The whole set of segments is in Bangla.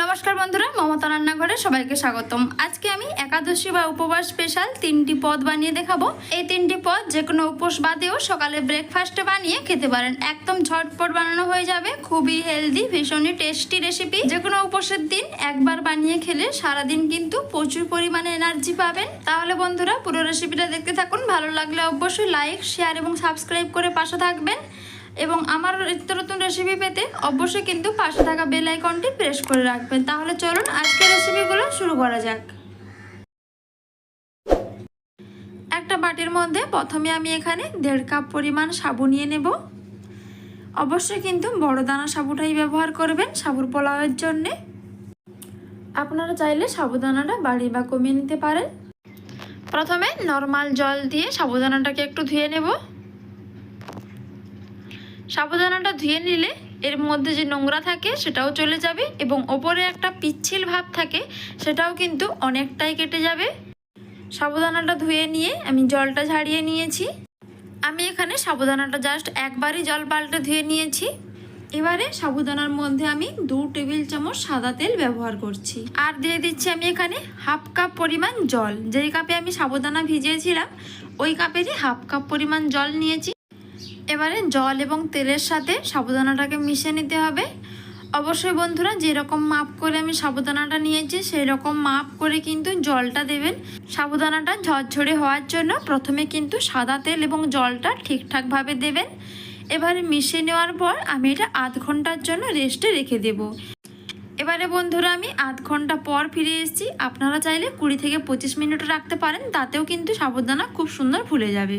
নমস্কার বন্ধুরা, মমতা রান্নাঘরে সবাইকে স্বাগতম। আজকে আমি একাদশী বা উপবাস স্পেশাল তিনটি পদ বানিয়ে দেখাবো। এই তিনটি পদ যে কোনো উপোস বাদেও সকালে ব্রেকফাস্টে বানিয়ে খেতে পারেন। একদম ঝটপট বানানো হয়ে যাবে। খুবই হেলদি ভীষণই টেস্টি রেসিপি যে কোনো উপোসের দিন একবার বানিয়ে খেলে সারাদিন কিন্তু প্রচুর পরিমাণে এনার্জি পাবেন। তাহলে বন্ধুরা পুরো রেসিপিটা দেখতে থাকুন। ভালো লাগলে অবশ্যই লাইক শেয়ার এবং সাবস্ক্রাইব করে পাশে থাকবেন। এবং আমার নিত্য নতুন রেসিপি পেতে অবশ্যই কিন্তু পাশে থাকা বেল আইকনটি প্রেস করে রাখবেন। তাহলে চলুন আজকের রেসিপিগুলো শুরু করা যাক। একটা বাটির মধ্যে প্রথমে আমি এখানে দেড় কাপ পরিমাণ সাবু নিয়ে নেব। অবশ্যই কিন্তু বড় দানা সাবুটাই ব্যবহার করবেন সাবুর পোলাওয়ের জন্যে। আপনারা চাইলে সাবুদানাটা বাড়ি বা কমিয়ে নিতে পারেন। প্রথমে নর্মাল জল দিয়ে সাবুদানাটাকে একটু ধুয়ে নেব। সাবুদানাটা ধুয়ে নিলে এর মধ্যে যে নোংরা থাকে সেটাও চলে যাবে এবং ওপরে একটা পিচ্ছিল ভাব থাকে সেটাও কিন্তু অনেকটাই কেটে যাবে। সাবুদানাটা ধুয়ে নিয়ে আমি জলটা ঝাড়িয়ে নিয়েছি। আমি এখানে সাবুদানাটা জাস্ট একবারই জল পাল্টে ধুয়ে নিয়েছি। এবারে সাবুদানার মধ্যে আমি দু টেবিল চামচ সাদা তেল ব্যবহার করছি। আর দিয়ে দিচ্ছি আমি এখানে হাফ কাপ পরিমাণ জল। যেই কাপে আমি সাবুদানা ভিজিয়েছিলাম, ওই কাপেরই হাফ কাপ পরিমাণ জল নিয়েছি। এবারে জল এবং তেলের সাথে সাবুদানাটাকে মিশিয়ে নিতে হবে। অবশ্যই বন্ধুরা, যেরকম মাপ করে আমি সাবুদানাটা নিয়েছি সেই রকম মাপ করে কিন্তু জলটা দেবেন। সাবুদানাটা ঝরঝরে হওয়ার জন্য প্রথমে কিন্তু সাদা তেল এবং জলটা ঠিকঠাকভাবে দেবেন। এবারে মিশিয়ে নেওয়ার পর আমি এটা আধ ঘণ্টার জন্য রেস্টে রেখে দেব। এবারে বন্ধুরা, আমি আধ ঘণ্টা পর ফিরে এসেছি। আপনারা চাইলে কুড়ি থেকে পঁচিশ মিনিট রাখতে পারেন, তাতেও কিন্তু সাবুদানা খুব সুন্দর ফুলে যাবে।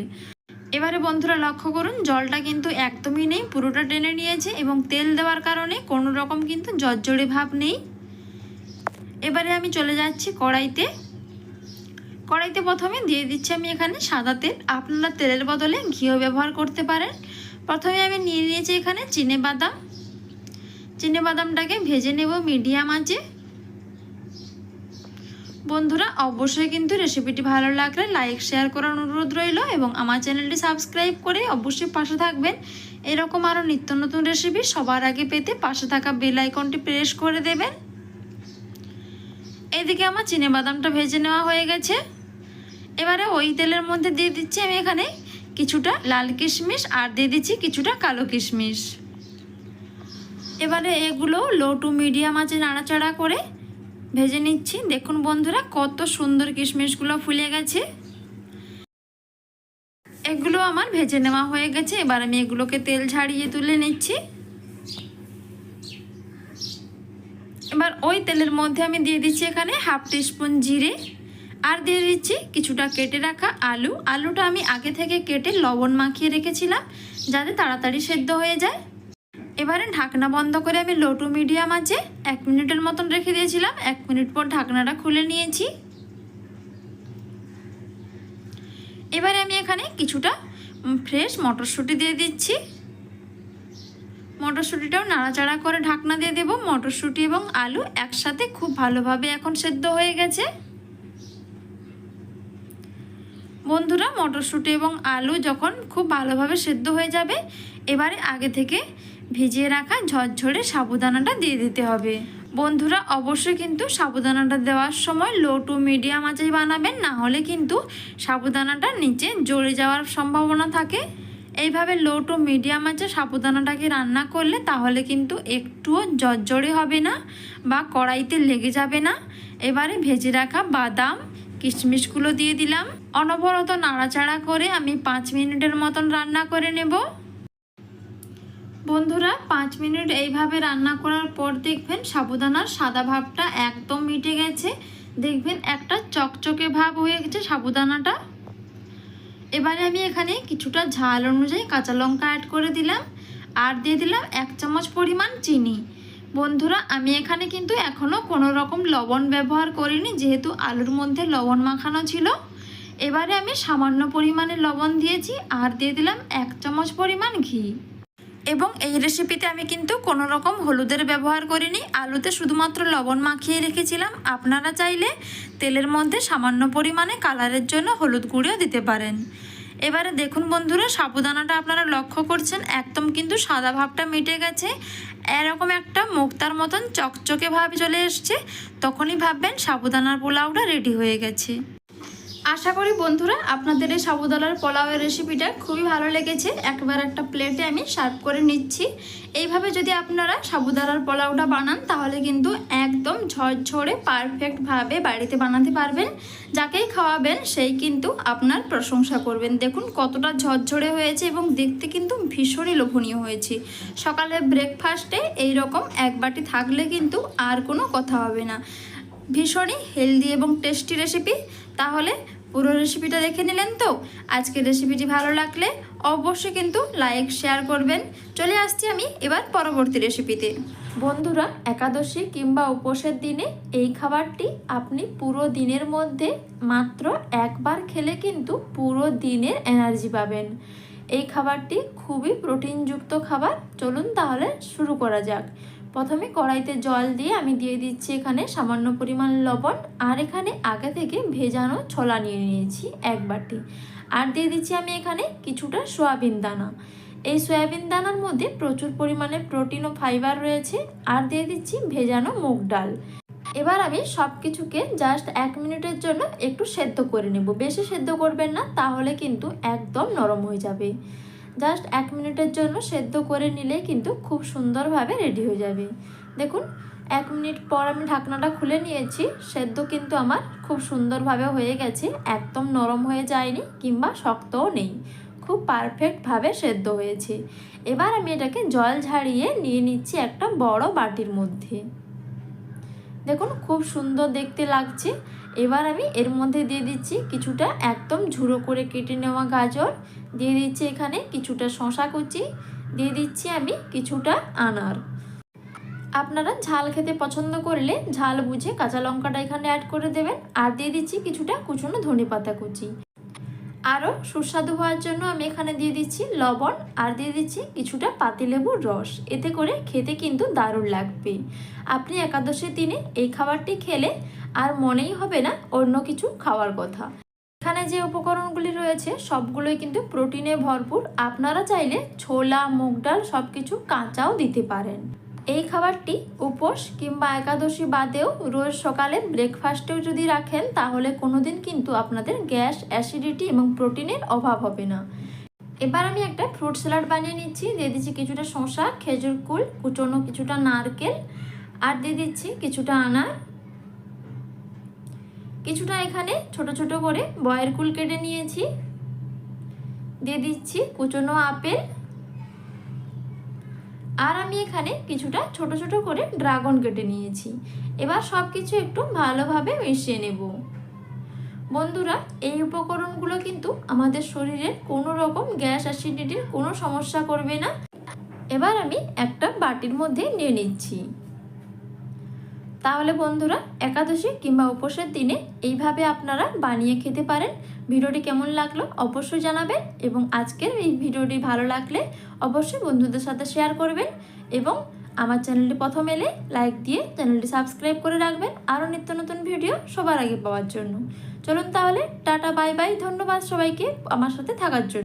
এবারে বন্ধুরা লক্ষ্য করুন, জলটা কিন্তু একদমই নেই, পুরোটা টেনে নিয়েছে এবং তেল দেওয়ার কারণে কোনো রকম কিন্তু জর্জরে ভাব নেই। এবারে আমি চলে যাচ্ছি কড়াইতে। কড়াইতে প্রথমে দিয়ে দিচ্ছি আমি এখানে সাদা তেল। আপনারা তেলের বদলে ঘিও ব্যবহার করতে পারেন। প্রথমে আমি নিয়ে নিয়েছি এখানে চিনে বাদাম। চিনে বাদামটাকে ভেজে নেব মিডিয়াম আঁচে। বন্ধুরা, অবশ্যই কিন্তু রেসিপিটি ভালো লাগলে লাইক শেয়ার করার অনুরোধ রইল এবং আমার চ্যানেলটি সাবস্ক্রাইব করে অবশ্যই পাশে থাকবেন। এরকম আরও নিত্য নতুন রেসিপি সবার আগে পেতে পাশে থাকা বেল আইকনটি প্রেস করে দেবেন। এদিকে আমার চিনে বাদামটা ভেজে নেওয়া হয়ে গেছে। এবারে ওই তেলের মধ্যে দিয়ে দিচ্ছি আমি এখানে কিছুটা লাল কিশমিশ আর দিয়ে দিচ্ছি কিছুটা কালো কিশমিশ। এবারে এগুলো লো টু মিডিয়াম আছে নাড়াচাড়া করে ভেজে নিচ্ছি। দেখুন বন্ধুরা, কত সুন্দর কিশমিশগুলো ফুলে গেছে। এগুলো আমার ভেজে নেওয়া হয়ে গেছে। এবার আমি এগুলোকে তেল ঝাড়িয়ে তুলে নিচ্ছি। এবার ওই তেলের মধ্যে আমি দিয়ে দিচ্ছি এখানে হাফ টিস্পুন জিরে আর দিয়ে দিচ্ছি কিছুটা কেটে রাখা আলু। আলুটা আমি আগে থেকে কেটে লবণ মাখিয়ে রেখেছিলাম, যাতে তাড়াতাড়ি সেদ্ধ হয়ে যায়। এবারে ঢাকনা বন্ধ করে আমি লো টু মিডিয়াম আছে, এক মিনিটের মতন রেখে দিয়েছিলাম, এক মিনিট পর ঢাকনাটা খুলে নিয়েছি। এবারে আমি এখানে কিছুটা ফ্রেশ মটরশুঁটি দিয়ে দিচ্ছি। মটরশুঁটিটাও নাড়াচাড়া করে ঢাকনা দিয়ে দেবো। মটরশুঁটি এবং আলু একসাথে খুব ভালোভাবে এখন সেদ্ধ হয়ে গেছে। বন্ধুরা, মটরশুঁটি এবং আলু যখন খুব ভালোভাবে সেদ্ধ হয়ে যাবে, এবারে আগে থেকে ভিজিয়ে রাখা ঝরঝরে সাবুদানাটা দিয়ে দিতে হবে। বন্ধুরা, অবশ্যই কিন্তু সাবুদানাটা দেওয়ার সময় লো টু মিডিয়াম আঁচে বানাবেন, না হলে কিন্তু সাবুদানাটা নিচে জ্বলে যাওয়ার সম্ভাবনা থাকে। এইভাবে লো টু মিডিয়াম আঁচে সাবুদানাটাকে রান্না করলে তাহলে কিন্তু একটুও জর্জরে হবে না বা কড়াইতে লেগে যাবে না। এবারে ভেজে রাখা বাদাম, কিশমিশগুলো দিয়ে দিলাম। অনবরত নাড়াচাড়া করে আমি পাঁচ মিনিটের মতন রান্না করে নেব। বন্ধুরা, পাঁচ মিনিট এইভাবে রান্না করার পর দেখবেন সাবুদানার সাদা ভাবটা একদম মিটে গেছে। দেখবেন একটা চকচকে ভাব হয়ে গেছে সাবুদানাটা। এবারে আমি এখানে কিছুটা ঝাল অনুযায়ী কাঁচা লঙ্কা অ্যাড করে দিলাম আর দিয়ে দিলাম এক চামচ পরিমাণ চিনি। বন্ধুরা, আমি এখানে কিন্তু এখনও কোনো রকম লবণ ব্যবহার করিনি, যেহেতু আলুর মধ্যে লবণ মাখানো ছিল। এবারে আমি সামান্য পরিমাণে লবণ দিয়েছি আর দিয়ে দিলাম এক চামচ পরিমাণ ঘি। এবং এই রেসিপিতে আমি কিন্তু কোনো রকম হলুদের ব্যবহার করিনি। আলুতে শুধুমাত্র লবণ মাখিয়ে রেখেছিলাম। আপনারা চাইলে তেলের মধ্যে সামান্য পরিমাণে কালারের জন্য হলুদ গুঁড়িও দিতে পারেন। এবারে দেখুন বন্ধুরা, সাবুদানাটা আপনারা লক্ষ্য করছেন, একদম কিন্তু সাদা ভাবটা মিটে গেছে। এরকম একটা মুক্তার মতন চকচকে ভাব চলে এসছে। তখনই ভাববেন সাবুদানার পোলাওটা রেডি হয়ে গেছে। আশা করি বন্ধুরা আপনাদের এই সাবুদানার পোলাওয়ের রেসিপিটা খুবই ভালো লেগেছে। একবার একটা প্লেটে আমি সার্ভ করে নিচ্ছি। এইভাবে যদি আপনারা সাবুদানার পোলাওটা বানান, তাহলে কিন্তু একদম ঝরঝরে পারফেক্টভাবে বাড়িতে বানাতে পারবেন। যাকেই খাওয়াবেন, সেই কিন্তু আপনার প্রশংসা করবেন। দেখুন কতটা ঝরঝরে হয়েছে এবং দেখতে কিন্তু ভীষণই লোভনীয় হয়েছে। সকালে ব্রেকফাস্টে এই রকম এক বাটি থাকলে কিন্তু আর কোনো কথা হবে না। ভীষণই হেলদি এবং টেস্টি রেসিপি তাহলে পুরো রেসিপিটা দেখে নিলেন তো? আজকের রেসিপিটি ভালো লাগলে অবশ্যই কিন্তু লাইক শেয়ার করবেন। চলে আসছি আমি এবার পরবর্তী রেসিপিতে বন্ধুরা, একাদশী কিংবা উপোসের দিনে এই খাবারটি আপনি পুরো দিনের মধ্যে মাত্র একবার খেলে কিন্তু পুরো দিনের এনার্জি পাবেন। এই খাবারটি খুবই প্রোটিনযুক্ত খাবার। চলুন তাহলে শুরু করা যাক। প্রথমে কড়াইতে জল দিয়ে আমি দিয়ে দিচ্ছি এখানে সামান্য পরিমাণ লবণ, আর এখানে আগে থেকে ভেজানো ছোলা নিয়ে নিয়েছি এক বাটি। আর দিয়ে দিচ্ছি আমি এখানে কিছুটা সয়াবিন দানা। এই সয়াবিন দানার মধ্যে প্রচুর পরিমাণে প্রোটিন ও ফাইবার রয়েছে, আর দিয়ে দিচ্ছি ভেজানো মুগ ডাল। এবার আমি সব কিছুকে জাস্ট এক মিনিটের জন্য একটু সেদ্ধ করে নেব। বেশি সেদ্ধ করবেন না, তাহলে কিন্তু একদম নরম হয়ে যাবে। জাস্ট এক মিনিটের জন্য সেদ্ধ করে নিলেই কিন্তু খুব সুন্দরভাবে রেডি হয়ে যাবে। দেখুন, এক মিনিট পর আমি ঢাকনাটা খুলে নিয়েছি, সেদ্ধ কিন্তু আমার খুব সুন্দরভাবে হয়ে গেছে, একদম নরম হয়ে যায়নি কিংবা শক্তও নেই। খুব পারফেক্টভাবে সেদ্ধ হয়েছে। এবার আমি এটাকে জল ঝাড়িয়ে নিয়ে নিচ্ছি একটা বড় বাটির মধ্যে। দেখুন, খুব সুন্দর দেখতে লাগছে। এবার আমি এর মধ্যে দিয়ে দিচ্ছি কিছুটা একদম ঝুড়ো করে কেটে নেওয়া গাজর। দিয়ে দিচ্ছি এখানে কিছুটা শশা কুচি। দিয়ে দিচ্ছি আমি কিছুটা আনার। আপনারা ঝাল খেতে পছন্দ করলে ঝাল বুঝে কাঁচা লঙ্কাটা এখানে অ্যাড করে দেবেন। আর দিয়ে দিচ্ছি কিছুটা কুচনো ধনে পাতা কুচি। আরও সুস্বাদু হওয়ার জন্য আমি এখানে দিয়ে দিচ্ছি লবণ আর দিয়ে দিচ্ছি কিছুটা পাতিলেবুর রস। এতে করে খেতে কিন্তু দারুণ লাগবে। আপনি একাদশের দিনে এই খাবারটি খেলে আর মনেই হবে না অন্য কিছু খাওয়ার কথা। এখানে যে উপকরণগুলি রয়েছে, সবগুলোই কিন্তু প্রোটিনে ভরপুর। আপনারা চাইলে ছোলা, মুগ ডাল সব কিছু কাঁচাও দিতে পারেন। এই খাবারটি উপোস কিংবা একাদশী বাদেও রোজ সকালে ব্রেকফাস্টেও যদি রাখেন, তাহলে কোনোদিন কিন্তু আপনাদের গ্যাস অ্যাসিডিটি এবং প্রোটিনের অভাব হবে না। এবার আমি একটা ফ্রুট স্যালাড বানিয়ে নিচ্ছি। দিয়ে দিচ্ছি কিছুটা শসা, খেজুর কুল, কুচনো কিছুটা নারকেল, আর দিয়ে দিচ্ছি কিছুটা আনার। কিছুটা এখানে ছোট ছোট করে বয়ের কুল কেটে নিয়েছি। দিয়ে দিচ্ছি কুচনো আপেল আর আমি এখানে কিছুটা ছোট ছোট করে ড্রাগন কেটে নিয়েছি। এবার সব কিছু একটু ভালোভাবে মিশিয়ে নেব। বন্ধুরা, এই উপকরণগুলো কিন্তু আমাদের শরীরের কোনো রকম গ্যাস অ্যাসিডিটির কোনো সমস্যা করবে না। এবার আমি একটা বাটির মধ্যে নিয়ে নিচ্ছি। তাহলে বন্ধুরা, একাদশী কিংবা উপোসের দিনে এইভাবে আপনারা বানিয়ে খেতে পারেন। ভিডিওটি কেমন লাগল অবশ্যই জানাবেন এবং আজকের এই ভিডিওটি ভালো লাগলে অবশ্যই বন্ধুদের সাথে শেয়ার করবেন এবং আমার চ্যানেলটি প্রথম এলে লাইক দিয়ে চ্যানেলটি সাবস্ক্রাইব করে রাখবেন। আরও নিত্য নতুন ভিডিও সবার আগে পাওয়ার জন্য। চলুন তাহলে, টাটা, বাই বাই। ধন্যবাদ সবাইকে আমার সাথে থাকার জন্য।